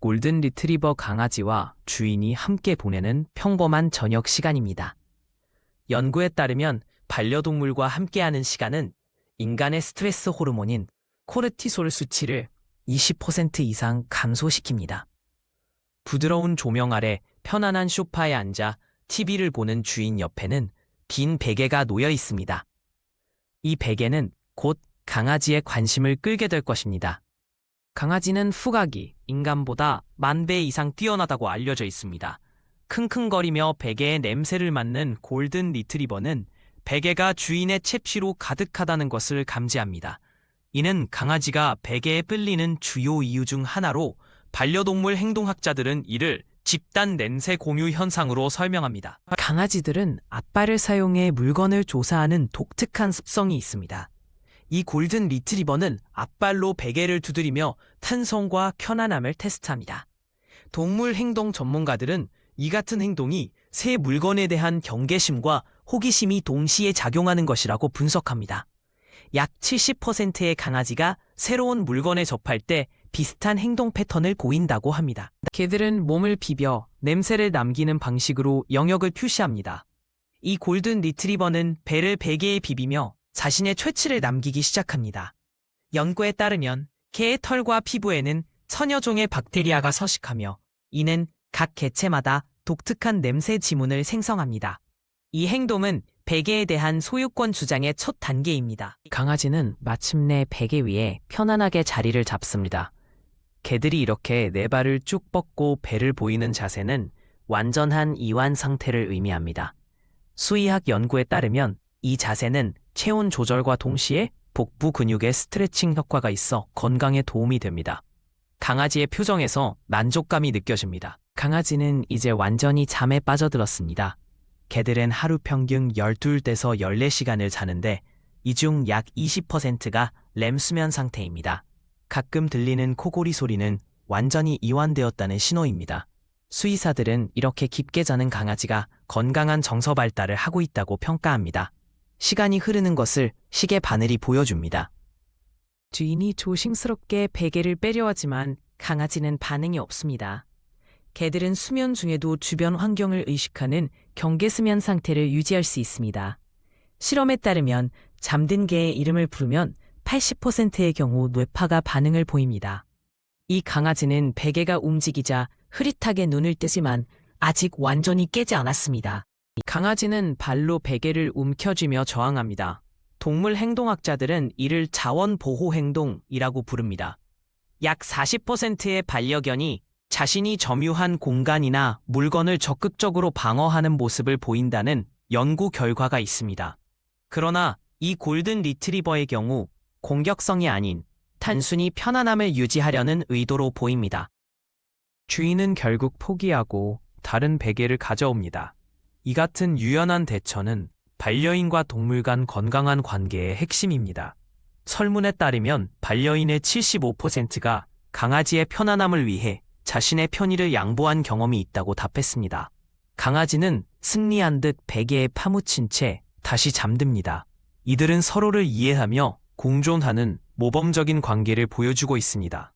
골든 리트리버 강아지와 주인이 함께 보내는 평범한 저녁 시간입니다. 연구에 따르면 반려동물과 함께하는 시간은 인간의 스트레스 호르몬인 코르티솔 수치를 20% 이상 감소시킵니다. 부드러운 조명 아래 편안한 소파에 앉아 TV를 보는 주인 옆에는 빈 베개가 놓여 있습니다. 이 베개는 곧 강아지의 관심을 끌게 될 것입니다. 강아지는 후각이 인간보다 만 배 이상 뛰어나다고 알려져 있습니다. 킁킁거리며 베개의 냄새를 맡는 골든 리트리버는 베개가 주인의 챕시로 가득하다는 것을 감지합니다. 이는 강아지가 베개에 끌리는 주요 이유 중 하나로 반려동물 행동학자들은 이를 집단 냄새 공유 현상으로 설명합니다. 강아지들은 앞발을 사용해 물건을 조사하는 독특한 습성이 있습니다. 이 골든 리트리버는 앞발로 베개를 두드리며 탄성과 편안함을 테스트합니다. 동물 행동 전문가들은 이 같은 행동이 새 물건에 대한 경계심과 호기심이 동시에 작용하는 것이라고 분석합니다. 약 70%의 강아지가 새로운 물건에 접할 때 비슷한 행동 패턴을 보인다고 합니다. 개들은 몸을 비벼 냄새를 남기는 방식으로 영역을 표시합니다. 이 골든 리트리버는 배를 베개에 비비며 자신의 퇴치를 남기기 시작합니다. 연구에 따르면 개의 털과 피부에는 천여 종의 박테리아가 서식하며 이는 각 개체마다 독특한 냄새 지문을 생성합니다. 이 행동은 베개에 대한 소유권 주장의 첫 단계입니다. 강아지는 마침내 베개 위에 편안하게 자리를 잡습니다. 개들이 이렇게 네 발을 쭉 뻗고 배를 보이는 자세는 완전한 이완 상태를 의미합니다. 수의학 연구에 따르면 이 자세는 체온 조절과 동시에 복부 근육의 스트레칭 효과가 있어 건강에 도움이 됩니다. 강아지의 표정에서 만족감이 느껴집니다. 강아지는 이제 완전히 잠에 빠져들었습니다. 개들은 하루 평균 12대에서 14시간을 자는데 이 중 약 20%가 렘 수면 상태입니다. 가끔 들리는 코골이 소리는 완전히 이완되었다는 신호입니다. 수의사들은 이렇게 깊게 자는 강아지가 건강한 정서 발달을 하고 있다고 평가합니다. 시간이 흐르는 것을 시계 바늘이 보여줍니다. 주인이 조심스럽게 베개를 빼려 하지만 강아지는 반응이 없습니다. 개들은 수면 중에도 주변 환경을 의식하는 경계 수면 상태를 유지할 수 있습니다. 실험에 따르면 잠든 개의 이름을 부르면 80%의 경우 뇌파가 반응을 보입니다. 이 강아지는 베개가 움직이자 흐릿하게 눈을 뜨지만 아직 완전히 깨지 않았습니다. 강아지는 발로 베개를 움켜쥐며 저항합니다. 동물 행동학자들은 이를 자원 보호 행동이라고 부릅니다. 약 40%의 반려견이 자신이 점유한 공간이나 물건을 적극적으로 방어하는 모습을 보인다는 연구 결과가 있습니다. 그러나 이 골든 리트리버의 경우 공격성이 아닌 단순히 편안함을 유지하려는 의도로 보입니다. 주인은 결국 포기하고 다른 베개를 가져옵니다. 이 같은 유연한 대처는 반려인과 동물 간 건강한 관계의 핵심입니다. 설문에 따르면 반려인의 75%가 강아지의 편안함을 위해 자신의 편의를 양보한 경험이 있다고 답했습니다. 강아지는 승리한 듯 베개에 파묻힌 채 다시 잠듭니다. 이들은 서로를 이해하며 공존하는 모범적인 관계를 보여주고 있습니다.